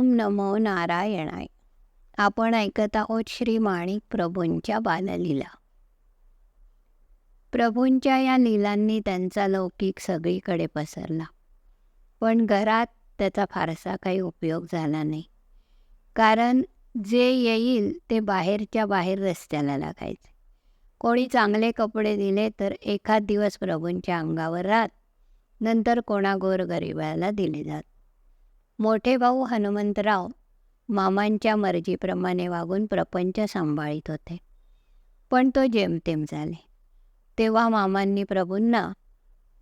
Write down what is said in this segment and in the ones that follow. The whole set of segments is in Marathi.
ओम नमो नारायणाय. आपण ऐकत आहोत श्री माणिक प्रभूंच्या बाललीला. प्रभूंच्या या लीलांनी त्यांचा लौकिक सगळीकडे पसरला. पण घरात त्याचा फारसा काही उपयोग झाला नाही. कारण जे येईल ते बाहेरच्या बाहेर रस्त्याला लागायचे. कोणी चांगले कपडे दिले तर एखाद दिवस प्रभूंच्या अंगावर राहत नंतर कोणा गोरगरिबाला दिले जात. मोठे भाऊ हनुमंतराव मामांच्या मर्जीप्रमाणे वागून प्रपंच सांभाळीत होते. पण तो जेमतेम झाले. तेव्हा मामांनी प्रभूंना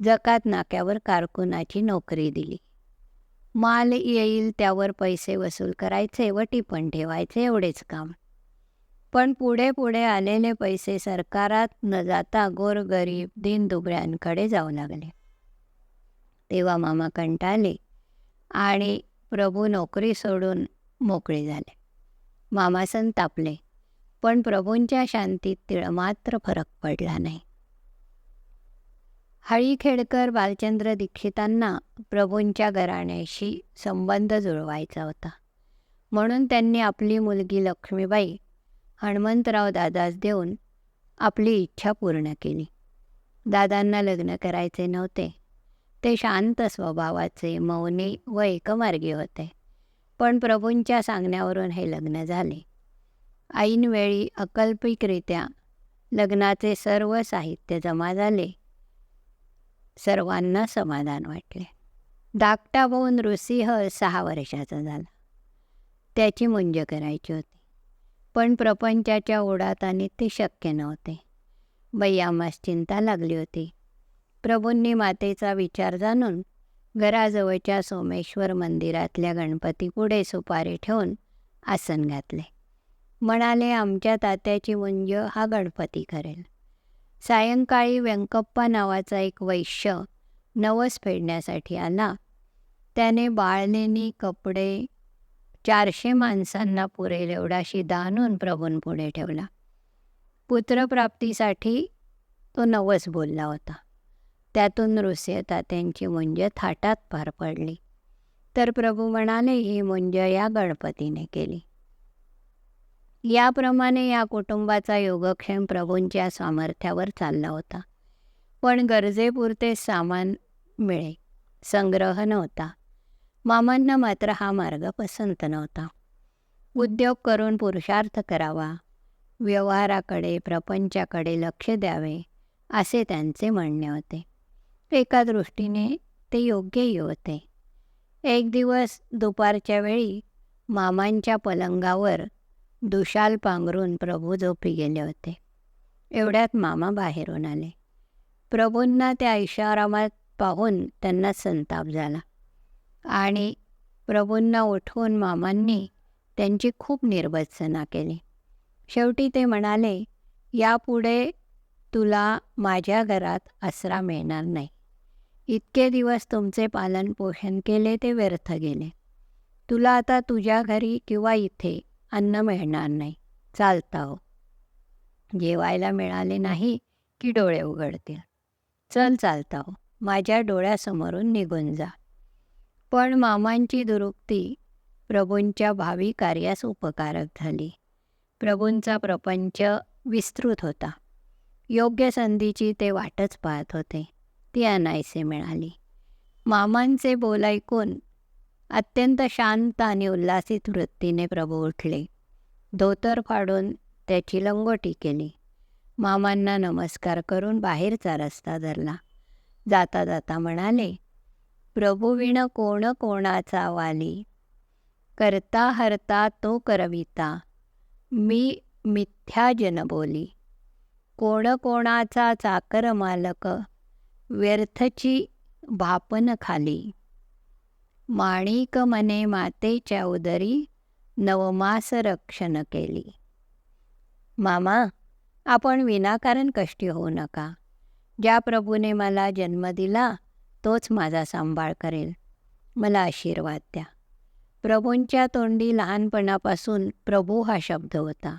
जकात नाक्यावर कारकुनाची नोकरी दिली. माल येईल त्यावर पैसे वसूल करायचे व टिपण ठेवायचे एवढेच काम. पण पुढे पुढे आलेले पैसे सरकारात न जाता गोरगरीब दीनदुबळ्यांकडे जाऊ लागले. तेव्हा मामा कंटाळले आणि प्रभू नोकरी सोडून मोकळे झाले. मामा संतापले पण प्रभूंच्या शांतीत तिळमात्र फरक पडला नाही. हळी खेडकर बालचंद्र दीक्षितांना प्रभूंच्या घराण्याशी संबंध जुळवायचा होता. म्हणून त्यांनी आपली मुलगी लक्ष्मीबाई हनुमंतराव दादास देऊन आपली इच्छा पूर्ण केली. दादांना लग्न करायचे नव्हते. ते शांत स्वभावाचे मौनी व एकमार्गी होते. पण प्रभूंच्या सांगण्यावरून हे लग्न झाले. ऐनवेळी अकल्पिकरित्या लग्नाचे सर्व साहित्य जमा झाले. सर्वांना समाधान वाटले. धाकटा भाऊ नृसिंह सहा वर्षाचा झाला. त्याची मुंज करायची होती. पण प्रपंचाच्या ओढाताने ते शक्य नव्हते. बैयामास चिंता लागली होती. प्रभूंनी मातेचा विचार जाणून घराजवळच्या सोमेश्वर मंदिरातल्या गणपतीपुढे सुपारी ठेवून आसन घातले. म्हणाले आमच्या तात्याची मुंज हा गणपती करेल. सायंकाळी व्यंकप्पा नावाचा एक वैश्य नवस फेडण्यासाठी आला. त्याने बाळलेनी कपडे चारशे माणसांना पुरेल एवढाशी दानून प्रभूंपुढे ठेवला. पुत्रप्राप्तीसाठी तो नवस बोलला होता. त्यातून ऋषयता त्यांची मुंज थाटात पार पडली. तर प्रभू म्हणाले ही मुंज या गणपतीने केली. याप्रमाणे या कुटुंबाचा योगक्षेम प्रभूंच्या सामर्थ्यावर चालला होता. पण गरजेपुरते सामान मिळे संग्रह नव्हता. मामांना मात्र हा मार्ग पसंत नव्हता. उद्योग करून पुरुषार्थ करावा व्यवहाराकडे प्रपंचाकडे लक्ष द्यावे असे त्यांचे म्हणणे होते. एका दृष्टीने ते योग्यही होते एक दिवस दुपारच्या वेळी मामांच्या पलंगावर दुशाल पांघरून प्रभू झोपी गेले होते. एवढ्यात मामा बाहेरून आले. प्रभूंना त्या ऐशारामात पाहून त्यांना संताप झाला आणि प्रभूंना उठवून मामांनी त्यांची खूप निर्बत्सना केली. शेवटी ते म्हणाले यापुढे तुला माझ्या घरात आसरा मिळणार नाही. इतके दिवस तुमचे पालनपोषण केले ते व्यर्थ गेले. तुला आता तुझ्या घरी किंवा इथे अन्न मिळणार नाही. चालता हो. जेवायला मिळाले नाही की डोळे उघडतील. चल चालता हो. माझ्या डोळ्यासमोरून निघून जा. पण मामांची दुरुक्ती प्रभूंच्या भावी कार्यास उपकारक झाली. प्रभूंचा प्रपंच विस्तृत होता. योग्य संधीची ते वाटच पाहत होते. ती अनायसे मिळाली. मामांचे बोल ऐकून अत्यंत शांत आणि उल्हासित वृत्तीने प्रभू उठले. धोतर फाडून त्याची लंगोटी केली. मामांना नमस्कार करून बाहेरचा रस्ता धरला. जाता जाता म्हणाले प्रभुविण कोण कोणाचा वाली? करता हरता तो करविता. मी मिथ्या जन बोली. कोण कोणाचा चाकर मालक? व्यर्थची भापन खाली. माणिक मने मातेच्या उदरी नवमास रक्षण केली. मामा आपण विनाकारण कष्टी होऊ नका. ज्या प्रभूने मला जन्म दिला तोच माझा सांभाळ करेल. मला आशीर्वाद द्या. प्रभूंच्या तोंडी लहानपणापासून प्रभू हा शब्द होता.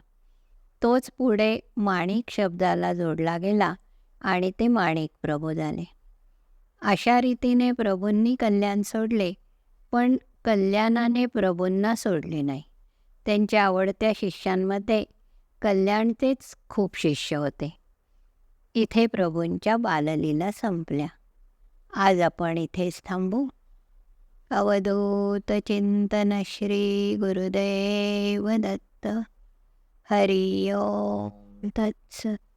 तोच पुढे माणिक शब्दाला जोडला गेला आणि ते माणिक प्रभू झाले. अशा रीतीने प्रभूंनी कल्याण सोडले पण कल्याणाने प्रभूंना सोडले नाही. त्यांच्या आवडत्या शिष्यांमध्ये कल्याणचेच खूप शिष्य होते. इथे प्रभूंच्या बाललीला संपल्या. आज आपण इथेच थांबू. अवधूत चिंतन श्री गुरुदेव दत्त. हरि ओम. तत्सत